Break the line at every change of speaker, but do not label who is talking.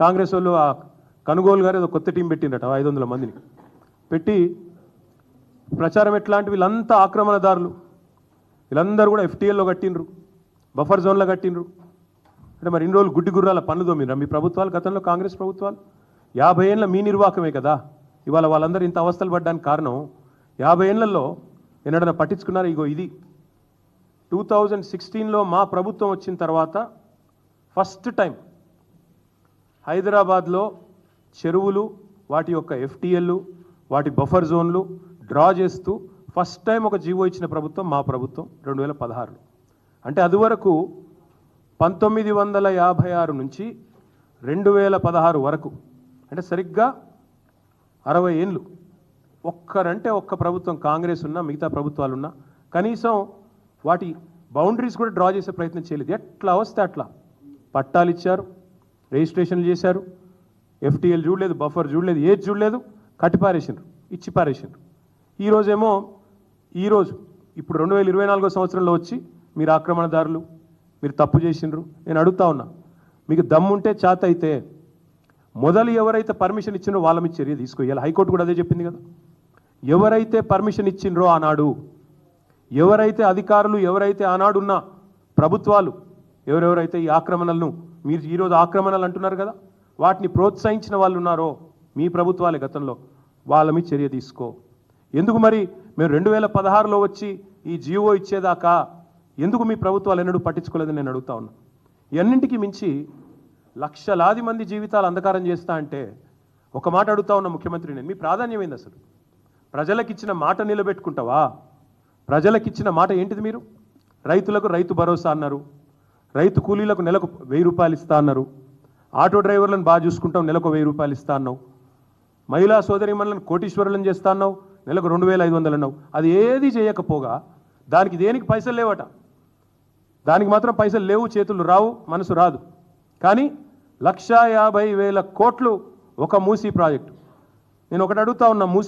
కాంగ్రెస్ వాళ్ళు ఆ కనుగోలు గారు ఏదో కొత్త టీం పెట్టిండట ఐదు వందల మందిని. పెట్టి ప్రచారం ఎట్లాంటి వీళ్ళంతా ఆక్రమణదారులు. వీళ్ళందరూ కూడా ఎఫ్టీఎల్లో కట్టిండ్రు బఫర్ జోన్లో కట్టిండ్రు. అంటే మరి ఇన్ని రోజులు గుడ్డి గుర్రాల పనులు దోమినరా మీ ప్రభుత్వాలు గతంలో కాంగ్రెస్ ప్రభుత్వాలు? యాభై ఏళ్ళ మీ నిర్వాహకమే కదా? ఇవాళ వాళ్ళందరూ ఇంత అవస్థలు పడ్డానికి కారణం యాభై ఏళ్ళలో ఎన్నడన్నా పట్టించుకున్నారు? ఇగో ఇది. టూ థౌజండ్ సిక్స్టీన్లో మా ప్రభుత్వం వచ్చిన తర్వాత ఫస్ట్ టైం హైదరాబాద్లో చెరువులు వాటి యొక్క ఎఫ్టీఎల్లు వాటి బఫర్ జోన్లు డ్రా చేస్తూ ఫస్ట్ టైం ఒక జీవో ఇచ్చిన ప్రభుత్వం మా ప్రభుత్వం రెండు వేల పదహారులో. అంటే అది వరకు పంతొమ్మిది వందల యాభై ఆరు నుంచి రెండు వేల పదహారు వరకు అంటే సరిగ్గా అరవై ఏళ్ళు ఒక్కరంటే ఒక్క ప్రభుత్వం కాంగ్రెస్ ఉన్నా మిగతా ప్రభుత్వాలు ఉన్నా కనీసం వాటి బౌండరీస్ కూడా డ్రా చేసే ప్రయత్నం చేయలేదు. ఎట్లా వస్తే అట్లా? పట్టాలు ఇచ్చారు రిజిస్ట్రేషన్లు చేశారు. ఎఫ్టీఎల్ చూడలేదు బఫర్ చూడలేదు ఏది చూడలేదు కట్టిపారేసిండ్రు ఇచ్చి పారేసిండ్రు ఈరోజేమో ఈరోజు ఇప్పుడు రెండు వేల ఇరవై నాలుగో సంవత్సరంలో వచ్చి మీరు ఆక్రమణదారులు మీరు తప్పు చేసిండ్రు నేను అడుగుతా ఉన్నా మీకు దమ్ముంటే చేత అయితే మొదలు ఎవరైతే పర్మిషన్ ఇచ్చిండ్రో వాళ్ళ మీద చర్య తీసుకోవాలి. హైకోర్టు కూడా అదే చెప్పింది కదా. ఎవరైతే పర్మిషన్ ఇచ్చిండ్రో ఆనాడు ఎవరైతే అధికారులు ఎవరైతే ఆనాడున్న ప్రభుత్వాలు ఎవరెవరైతే ఈ ఆక్రమణలను మీరు ఈరోజు ఆక్రమణలు అంటున్నారు కదా వాటిని ప్రోత్సహించిన వాళ్ళు ఉన్నారో మీ ప్రభుత్వాలే గతంలో వాళ్ళ మీద చర్య తీసుకో. ఎందుకు మరి మేము రెండు వేల పదహారులో వచ్చి ఈ జియో ఇచ్చేదాకా ఎందుకు మీ ప్రభుత్వాలు ఎన్నడూ పట్టించుకోలేదని నేను అడుగుతా ఉన్నా. ఇవన్నింటికి మించి లక్షలాది మంది జీవితాలు అంధకారం చేస్తా అంటే ఒక మాట అడుగుతా ఉన్న ముఖ్యమంత్రి నేను. మీ ప్రాధాన్యం ఏంది అసలు? ప్రజలకిచ్చిన మాట నిలబెట్టుకుంటావా? ప్రజలకిచ్చిన మాట ఏంటిది మీరు? రైతులకు రైతు భరోసా అన్నారు. రైతు కూలీలకు నెలకు వెయ్యి రూపాయలు ఇస్తా అన్నారు. ఆటో డ్రైవర్లను బాగా చూసుకుంటాం నెలకు వెయ్యి రూపాయలు ఇస్తా అన్నావు. మహిళా సోదరిమణలను కోటీశ్వరులను చేస్తా అన్నావు నెలకు రెండు వేల ఐదు వందలు అన్నావు. అది ఏది చేయకపోగా దానికి దేనికి పైసలు లేవట? దానికి మాత్రం పైసలు లేవు చేతులు రావు మనసు రాదు. కానీ లక్షా యాభై వేల కోట్లు ఒక మూసీ ప్రాజెక్టు. నేను ఒకటి అడుగుతా ఉన్నా మూసీ